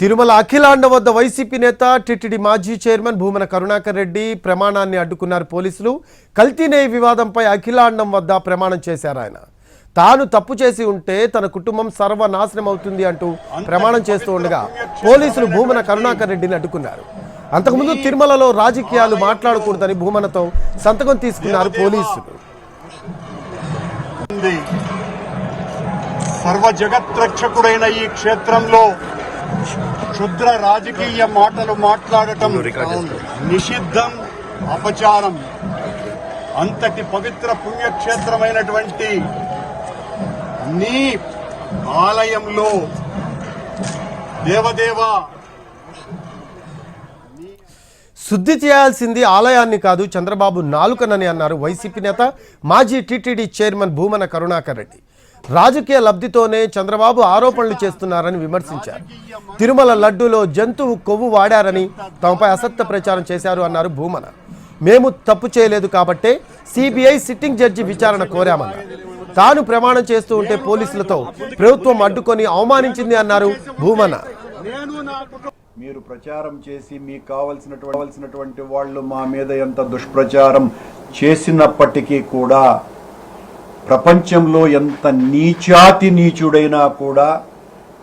తిరుమల అఖిలాండ వద్ద వైసీపీ నేత టిటిడి మాజీ చైర్మన్ భూమన కరుణాకర్ రెడ్డి ప్రమాణాన్ని అడ్డుకున్నారు పోలీసులు. కల్తీనే వివాదంపై అఖిలాండం వద్ద ప్రమాణం చేశారు ఆయన. తాను తప్పు చేసి ఉంటే తన కుటుంబం సర్వనాశనం అవుతుంది అంటూ ప్రమాణం చేస్తూ ఉండగా పోలీసులు భూమన కరుణాకర్ రెడ్డిని అడ్డుకున్నారు. అంతకుముందు తిరుమలలో రాజకీయాలు మాట్లాడకూడదని భూమనతో సంతకం తీసుకున్నారు పోలీసులు. ఉంది. సర్వ జగత్రక్షకుడైన ఈ క్షేత్రంలో క్షుద్ర రాజకీయ మాటలు మాట్లాడటం నిషిద్ధం అపచారం. అంతటి పవిత్ర పుణ్యక్షేత్రమైనటువంటి నీ ఆలయంలో దేవదేవ శుద్ధి చేయాల్సింది ఆలయాన్ని కాదు చంద్రబాబు నాలుకనని అన్నారు వైసీపీ నేత. మాజీ టీటీడీ చైర్మన్ భూమన కరుణాకర్ రెడ్డి. రాజకీయ లబ్ధితోనే చంద్రబాబు ఆరోపణలు చేస్తున్నారని విమర్శించారు. తిరుమల లడ్డూలో జంతువు కొవ్వు వాడారని తమపై అసత్య ప్రచారం చేశారు అన్నారు భూమన. మేము తప్పు చేయలేదు కాబట్టే సిబిఐ సిట్టింగ్ జడ్జి విచారణ కోరామన్నారు. తాను ప్రమాణం చేస్తూ ఉంటే పోలీసులతో ప్రభుత్వం అడ్డుకొని అవమానించింది అన్నారు భూమన. మీరు ప్రచారం చేసి మీకు కావలసినటువంటి వాళ్ళు మా మీద ఎంత దుష్ప్రచారం చేసినప్పటికీ కూడా ప్రపంచంలో ఎంత నీచాతి నీచుడైనా కూడా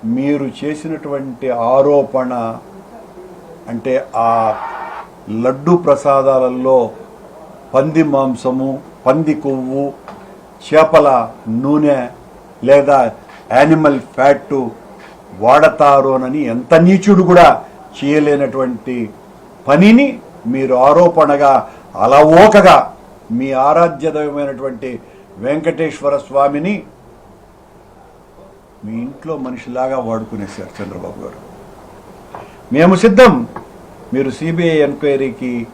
మీరు చేసినటువంటి ఆరోపణ అంటే ఆ లడ్డు ప్రసాదాలలో పంది మాంసము పంది కొవ్వు చేపల నూనె లేదా యానిమల్ ఫ్యాట్ వాడతారోనని ఎంత నీచుడు కూడా చేయలేనటువంటి పనిని మీరు ఆరోపణగా అలవోకగా మీ ఆరాధ్యదైనటువంటి వెంకటేశ్వర స్వామిని మీ ఇంట్లో మనిషిలాగా వాడుకునేశారు చంద్రబాబు గారు. మేము సిద్ధం. మీరు సిబిఐ ఎంక్వైరీకి